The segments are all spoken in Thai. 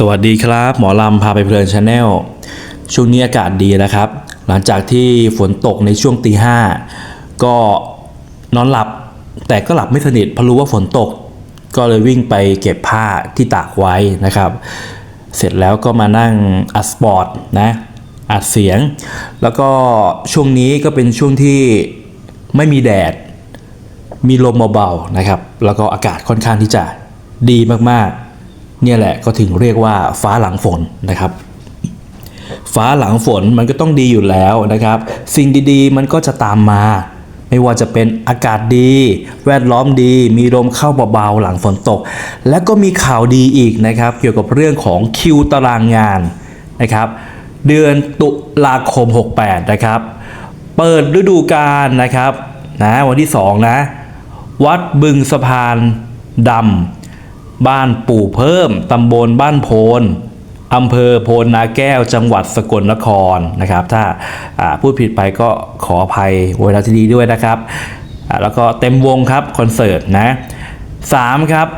สวัสดีครับ หมอลำพาไปเพลินชาแนลช่วงนี้อากาศดีนะครับ หลังจากที่ฝนตกในช่วงตีห้าก็นอนหลับ แต่ก็หลับไม่สนิทเพราะรู้ว่าฝนตก ก็เลยวิ่งไปเก็บผ้าที่ตากไว้นะครับ เสร็จแล้วก็มานั่งอัดสปอร์ตนะอัดเสียง แล้วก็ช่วงนี้ก็เป็นช่วงที่ไม่มีแดด มีลมเบาๆนะครับ แล้วก็อากาศค่อนข้างที่จะดีมากๆ เนี่ยแหละก็ถึงเรียกว่าฟ้าหลังฝนนะครับ ฟ้าหลังฝนมันก็ต้องดีอยู่แล้วนะครับ สิ่งดีๆ มันก็จะตามมา ไม่ว่าจะเป็นอากาศดี แวดล้อมดี มีลมเข้าเบาๆหลังฝนตก และก็มีข่าวดีอีกนะครับ เกี่ยวกับเรื่องของคิวตารางงานนะครับ เดือนตุลาคม 68 นะครับ เปิดฤดูกาลนะครับนะวันที่ 2 นะ วัดบึงสะพานดำ บ้านปู่เพิ่มตำบลบ้านโพนอำเภอโพนนาแก้วจังหวัดสกลนครนะครับ ถ้าาพูดผิดไปก็ขออภัยเวลาที่ดีด้วยนะครับ แล้วก็เต็มวงครับคอนเสิร์ตนะสามครับ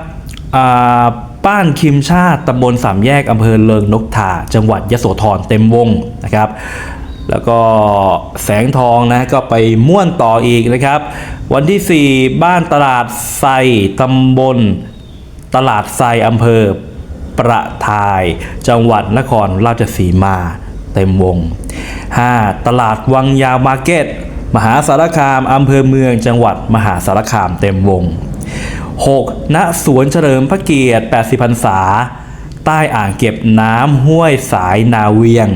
บ้านคิมชาติตำบลสามแยกอำเภอเลิงนกทาจังหวัดยโสธรเต็มวงนะครับ แล้วก็แสงทองนะก็ไปม่วนต่ออีกนะครับ วันที่ 4 บ้านตลาดไซตำบล ตลาดไซอำเภอ ประทาย จังหวัดนครราชสีมา เต็มวง 5. ตลาดวังยาวมาร์เก็ต มหาสารคามอำเภอเมืองจังหวัดมหาสารคามเต็มวง 6. ณสวนเฉลิมพระเกียรติ 80พรรษา ใต้อ่างเก็บน้ำห้วยสายนาเวียง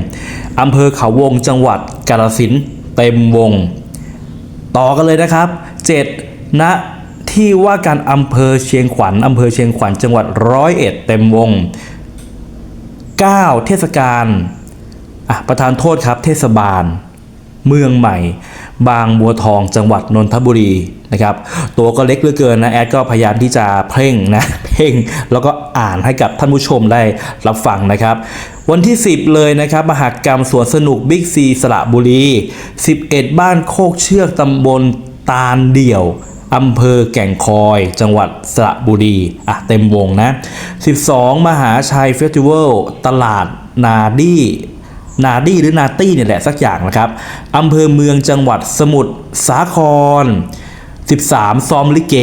อำเภอเขาวงจังหวัดกาฬสินเต็มวง ต่อกันเลยนะครับ 7. ณ ที่ว่าการอำเภอเชียงขวัญอำเภอเชียงขวัญจังหวัดร้อยเอ็ดเต็มวง 9. เทศกาลประธานโทษครับเทศบาล เมืองใหม่ บางบัวทองจังหวัดนนทบุรีนะครับตัวก็เล็กเหลือเกินนะแอดก็พยายามที่จะเพ่งนะเพ่งแล้วก็อ่านให้กับท่านผู้ชมได้รับฟังนะครับวันที่ 10 เลยนะครับมหากรรมสวนสนุกบิ๊กซีสระบุรี 11 บ้านโคกเชือกตำบลตาลเดี่ยว อำเภอแก่งคอย จังหวัดสระบุรีอะเต็มวงนะ 12 มหาชัยเฟสติวัลตลาดนาดี้นาดี้หรือนาตี้เนี่ยแหละสักอย่างนะครับอำเภอเมืองจังหวัดสมุทรสาคร 13ซ้อมลิเก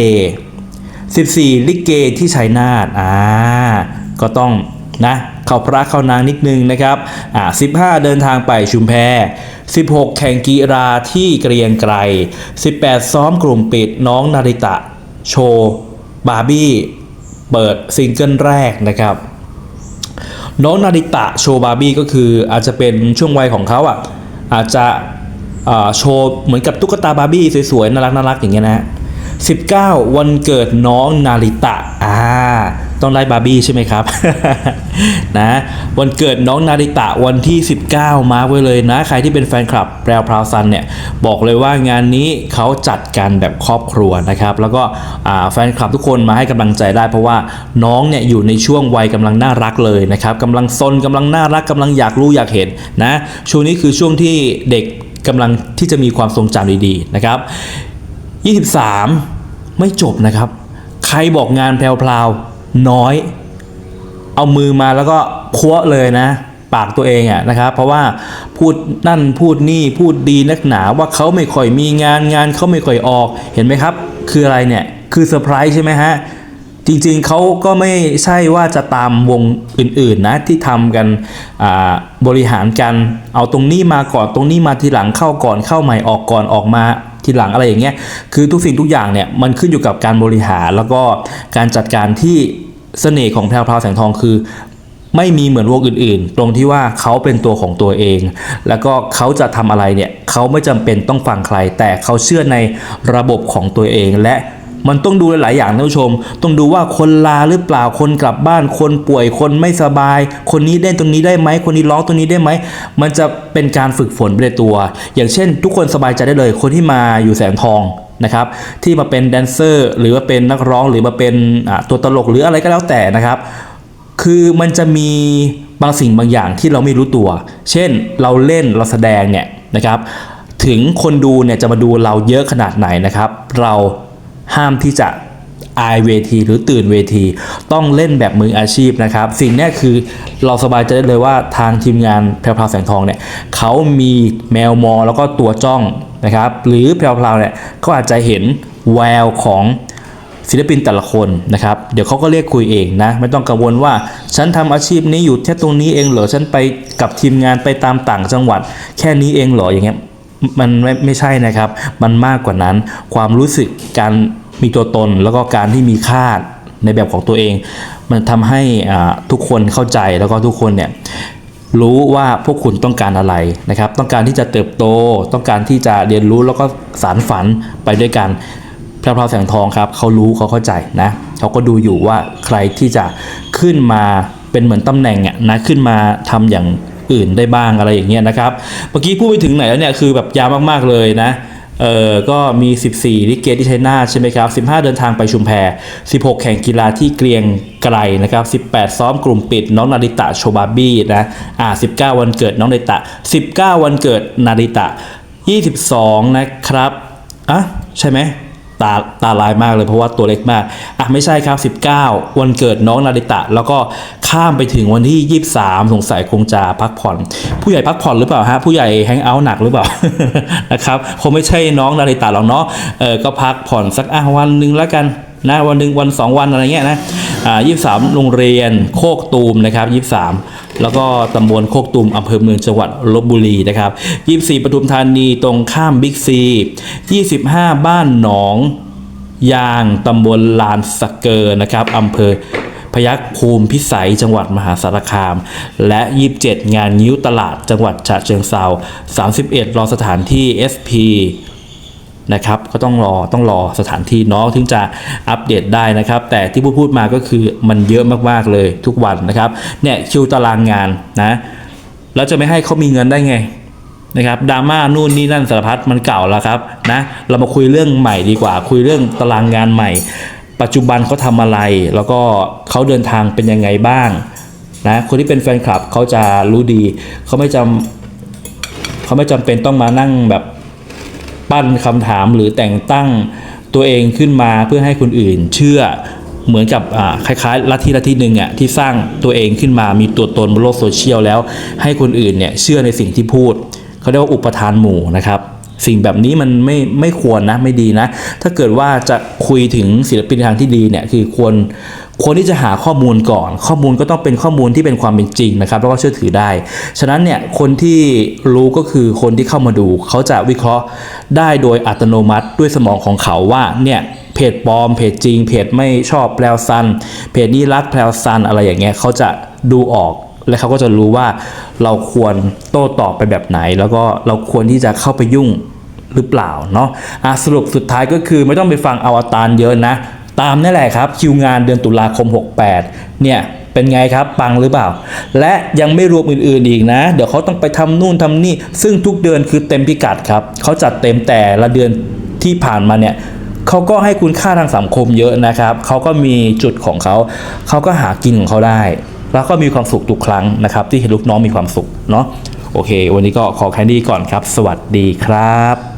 14 ลิเกที่ชัยนาทอ่าก็ต้อง นะเข้าพระเข้านางนิดนึงนะครับอ่า15เดินทางไปชุมแพ 16 แข่งกีฬาที่เกรียงไกร 18 ซ้อมกลุ่มปิดน้องนาริตะ โชว์บาร์บี้เปิดซิงเกิลแรกนะครับ น้องนาริตะโชว์บาร์บี้ก็คืออาจจะเป็นช่วงวัยของเขาอะอาจจะโชว์เหมือนกับตุ๊กตาบาร์บี้สวยๆ น่ารักน่ารักอย่างเงี้ยนะฮะ19 วันเกิดน้องนาริตะอ่า ต้องได้บาร์บี้ใช่ไหมครับ นะวันเกิดน้องนาริตะวันที่ 19 มาไว้เลยนะ ใครที่เป็นแฟนคลับแปรวพราวซันเนี่ย บอกเลยว่างานนี้เขาจัดกันแบบครอบครัวนะครับ แล้วก็แฟนคลับทุกคนมาให้กำลังใจได้ เพราะว่าน้องเนี่ยอยู่ในช่วงวัยกำลังน่ารักเลยนะครับกำลังซนกำลังน่ารักกำลังอยากรู้อยากเห็นนะช่วงนี้คือช่วงที่เด็กกำลังที่จะมีความทรงจำดีๆนะครับ 23 ไม่จบนะครับ ใครบอกงานแพรวๆ น้อย เอามือมาแล้วก็พัวเลยนะ ปากตัวเองอะนะครับ เพราะว่าพูดนั่นพูดนี่พูดดีนักหนาว่าเขาไม่ค่อยมีงานงานเขาไม่ค่อยออกเห็นไหมครับ คืออะไรเนี่ยคือเซอร์ไพรส์ใช่ไหมฮะจริงๆเขาก็ไม่ใช่ว่าจะตามวงอื่นๆนะที่ทำกันบริหารกันเอาตรงนี้มาก่อนตรงนี้มาทีหลังเข้าก่อนเข้าใหม่ออกก่อนออกมา ทีหลังอะไรอย่างเงี้ยคือทุกสิ่งทุกอย่างเนี่ยมันขึ้นอยู่กับการบริหารแล้วก็การจัดการที่เสน่ห์ของแพรวพราวแสงทองคือ ไม่มีเหมือนวงอื่น ๆ ตรงที่ว่าเขาเป็นตัวของตัวเอง แล้วก็เขาจะทำอะไรเนี่ยเขาไม่จำเป็นต้องฟังใคร แต่เขาเชื่อในระบบของตัวเองและ มันต้องดูหลายอย่างท่านผู้ชม ต้องดูว่าคนลาหรือเปล่าคนกลับบ้าน คนป่วยคนไม่สบาย คนนี้เล่นตรงนี้ได้ไหมคนนี้ร้องตรงนี้ได้ไหมมันจะเป็นการฝึกฝนไปในตัว อย่างเช่น ทุกคนสบายใจได้เลย คนที่มาอยู่แสงทองนะครับที่มาเป็นแดนเซอร์หรือว่าเป็นนักร้องหรือมาเป็นตัวตลกหรืออะไรก็แล้วแต่นะครับ คือมันจะมีบางสิ่งบางอย่างที่เราไม่รู้ตัว เช่นเราเล่นเราแสดงเนี่ยนะครับ ถึงคนดูเนี่ยจะมาดูเราเยอะขนาดไหนนะครับ เรา ห้ามที่จะอายเวทีหรือตื่นเวที ต้องเล่นแบบมืออาชีพนะครับ สิ่งนี้คือเราสบายใจได้เลยว่าทางทีมงานแพรวพราวแสงทองเนี่ยเขามีแมวมองแล้วก็ตัวจ้องนะครับ หรือแพรวพราวเนี่ยเขาอาจจะเห็นแววของศิลปินแต่ละคนนะครับ เดี๋ยวเขาก็เรียกคุยเองนะ ไม่ต้องกังวลว่า ฉันทำอาชีพนี้อยู่แค่ตรงนี้เองเหรอฉันไปกับทีมงานไปตามต่างจังหวัด แค่นี้เองเหรออย่างเงี้ยมันไม่ไม่ใช่นะครับ มันมากกว่านั้นความรู้สึกการ มีตัวตนแล้วก็การที่มีค่าในแบบของตัวเอง มันทำให้ทุกคนเข้าใจแล้วก็ทุกคนเนี่ยรู้ว่าพวกคุณต้องการอะไรนะครับ ต้องการที่จะเติบโต ต้องการที่จะเรียนรู้แล้วก็สารฝันไปด้วยกันพรวพราวแสงทองครับเขารู้เขาเข้าใจนะเขาก็ดูอยู่ว่าใครที่จะขึ้นมาเป็นเหมือนตำแหน่งอะนะขึ้นมาทำอย่างอื่นได้บ้างอะไรอย่างเงี้ยนะครับ เมื่อกี้พูดไปถึงไหนแล้วเนี่ยคือแบบยาวมากๆเลยนะ เออก็มี 14 ลิเกที่ชัยนาทใช่ไหมครับ 15 เดินทางไปชุมแพ 16 แข่งกีฬาที่เกรียงไกรนะครับ 18 ซ้อมกลุ่มปิดน้องนาริตะโชบาบี้นะอ่า19 วันเกิดน้องนาริตะ 19 วันเกิดนาริตะ 22 นะครับอะใช่ไหม ตาตาลายมากเลยเพราะว่าตัวเล็กมาก อะไม่ใช่ครับ 19 วันเกิดน้องนาริตะ แล้วก็ข้ามไปถึงวันที่ 23 สงสัยคงจะพักผ่อน ผู้ใหญ่พักผ่อนหรือเปล่าฮะ ผู้ใหญ่แฮงเอาท์หนักหรือเปล่า นะครับคงไม่ใช่น้องนาริตะหรอกเนาะเออก็พักผ่อนสักอะวันหนึ่งแล้วกันนะวันหนึ่งวันสองวันอะไรเงี้ยนะ อ่า23โรงเรียนโคกตูมนะครับ23แล้วก็ตำบลโคกตูมอำเภอเมืองจังหวัดลบบุรีนะครับ24ปทุมธานีตรงข้ามบิ๊กซี25บ้านหนองยางตำบลลานสะเกอร์นะครับอำเภอพยัคฆ์ภูมิพิสัยจังหวัดมหาสารคาม และ 27 งานนิ้วตลาดจังหวัดฉะเชิงเซา31 รอสถานที่ SP นะครับก็ต้องรอต้องรอสถานที่เนาะถึงจะอัปเดตได้นะครับ แต่ที่พูดพูดมาก็คือมันเยอะมากๆเลยทุกวันนะครับเนี่ยคิวตารางงานนะแล้วจะไม่ให้เขามีเงินได้ไงนะครับดราม่านู่นนี่นั่นสารพัดมันเก่าแล้วครับนะเรามาคุยเรื่องใหม่ดีกว่า คุยเรื่องตารางงานใหม่ ปัจจุบันเขาทำอะไร แล้วก็เขาเดินทางเป็นยังไงบ้างนะคนที่เป็นแฟนคลับเขาจะรู้ดีเขาไม่จำเขาไม่จำเป็นต้องมานั่งแบบ ปั้นคำถามหรือแต่งตั้งตัวเองขึ้นมาเพื่อให้คนอื่นเชื่อเหมือนกับคล้ายๆลัทธิลัทธิหนึ่งอะที่สร้างตัวเองขึ้นมามีตัวตนบนโลกโซเชียลแล้ว ให้คนอื่นเนี่ยเชื่อในสิ่งที่พูดเขาเรียกว่าอุปทานหมู่นะครับสิ่งแบบนี้มันไม่ไม่ควรนะไม่ดีนะ ถ้าเกิดว่าจะคุยถึงศิลปินทางที่ดีเนี่ยคือควร ควรที่จะหาข้อมูลก่อน ข้อมูลก็ต้องเป็นข้อมูลที่เป็นความเป็นจริงนะครับ แล้วก็เชื่อถือได้ ฉะนั้นเนี่ยคนที่รู้ก็คือคนที่เข้ามาดู เขาจะวิเคราะห์ได้โดยอัตโนมัติด้วยสมองของเขาว่าเนี่ยเพจปลอมเพจจริง เพจไม่ชอบแพลวซัน เพจนี้รักแพลวซันอะไรอย่างเงี้ยเขาจะดูออกและเขาก็จะรู้ว่าเราควรโต้ตอบไปแบบไหน แล้วก็เราควรที่จะเข้าไปยุ่งหรือเปล่าเนาะะสรุปสุดท้ายก็คือไม่ต้องไปฟังอวตารเยอะนะ ตามนี่แหละครับคิวงานเดือนตุลาคม 68 เนี่ยเป็นไงครับปังหรือเปล่า และยังไม่รวมอื่นๆอีกนะ เดี๋ยวเขาต้องไปทำนู่นทำนี่ ซึ่งทุกเดือนคือเต็มพิกัดครับเขาจัดเต็มแต่ละเดือนที่ผ่านมาเนี่ยเขาก็ให้คุณค่าทางสังคมเยอะนะครับเขาก็มีจุดของเขาเขาก็หากินของเขาได้ แล้วก็มีความสุขทุกครั้งนะครับ ที่เห็นลูกน้องมีความสุขเนาะโอเค วันนี้ก็ขอแค่นี้ก่อนครับ สวัสดีครับ